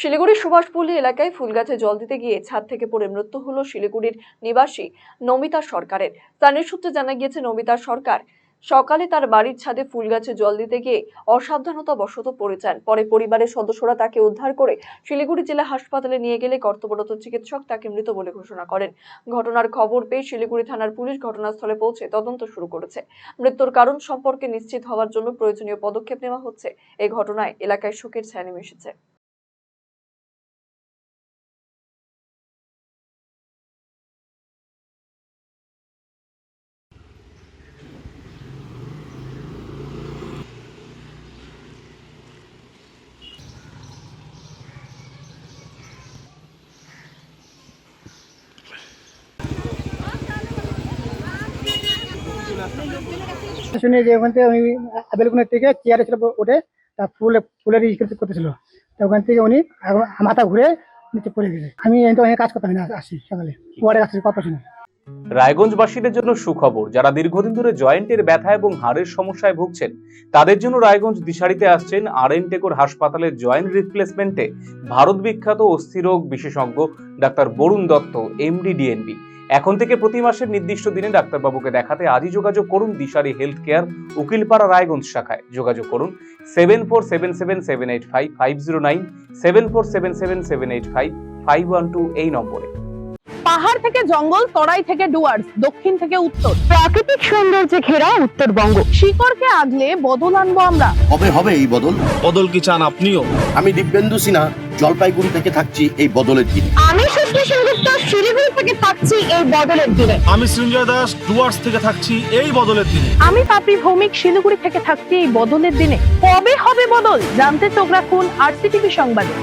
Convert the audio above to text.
শিলিগুড়ির সুভাষপল্লী এলাকায় ফুলগাছে জল দিতে গিয়ে ছাদ থেকে পড়ে মৃত্যু হলো শিলিগুড়ির নিবাসী নমিতা সরকারের। স্থানীয় সূত্রে জানা গিয়েছে, নমিতা সরকার সকালে তার বাড়ির ছাদে ফুল গাছে জল দিতে গিয়ে অসাবধানতা বশত পড়ে যান। পরে পরিবারের সদস্যরা তাকে উদ্ধার করে শিলিগুড়ি জেলা হাসপাতালে নিয়ে গেলে কর্তব্যরত চিকিৎসক তাকে মৃত বলে ঘোষণা করেন। ঘটনার খবর পেয়ে শিলিগুড়ি থানার পুলিশ ঘটনাস্থলে পৌঁছে তদন্ত শুরু করেছে। মৃত্যুর কারণ সম্পর্কে নিশ্চিত হওয়ার জন্য প্রয়োজনীয় পদক্ষেপ নেওয়া হচ্ছে। এই ঘটনায় এলাকায় শোকের ছায়া নেমে এসেছে। শুনে যে ওখান থেকে উনি বেলকুনের থেকে চেয়ারে ছিল ওঠে তা ফুলে, ফুলের ই করতেছিল। তা ওখান থেকে উনি মাথা ঘুরে নিচে পড়ে গেছে। আমি অনেক কাজ করতাম না, আসি সকালে। ওয়ার্ডে আসছি কর্পোরেশনে রায়গঞ্জবাসীদের জন্য সুখবর, যারা দীর্ঘদিন ধরে জয়েন্টের ব্যথা এবং হাড়ের সমস্যায় ভুগছেন, তাদের জন্য রায়গঞ্জ দিশারিতে আসছেন আর এন টেকোর হাসপাতালের জয়েন্ট রিপ্লেসমেন্টে ভারত বিখ্যাত অস্থিরোগ বিশেষজ্ঞ doctor Barun Dutta MD DNB এখন থেকে প্রতি মাসের নির্দিষ্ট দিনে ডাক্তারবাবুকে দেখাতে আজই যোগাযোগ করুন দিশারি হেলথ কেয়ার উকিলপাড়া রায়গঞ্জ শাখায়। যোগাযোগ করুন seven four seven seven seven eight five five zero nine seven four seven seven seven eight five five one two এই নম্বরে। পাহাড় থেকে জঙ্গল তরাই থেকে ডুয়ার্স দক্ষিণ থেকে উত্তর। প্রাকৃতিক সৌন্দর্যে ঘেরা উত্তরবঙ্গ। শিকড়কে আগলে বদল আনব আমরা। কবে হবে এই বদল। বদল কি চান আপনিও? আমি দিব্যেন্দু সিনহা জলপাইগুড়ি থেকে থাকছি এই বদলের দিন। আমি সুশ্রী সেনগুপ্ত থাকছি এই বদলের দিনে। আমি সৃঞ্জয় দাস ডুয়ার্স থেকে থাকছি এই বদলের দিনে। আমি পাপড়ি ভৌমিক শিলিগুড়ি থেকে থাকছি এই বদলের দিনে। কবে হবে বদল? জানতে চোখ রাখুন আরসিটিভি সংবাদে।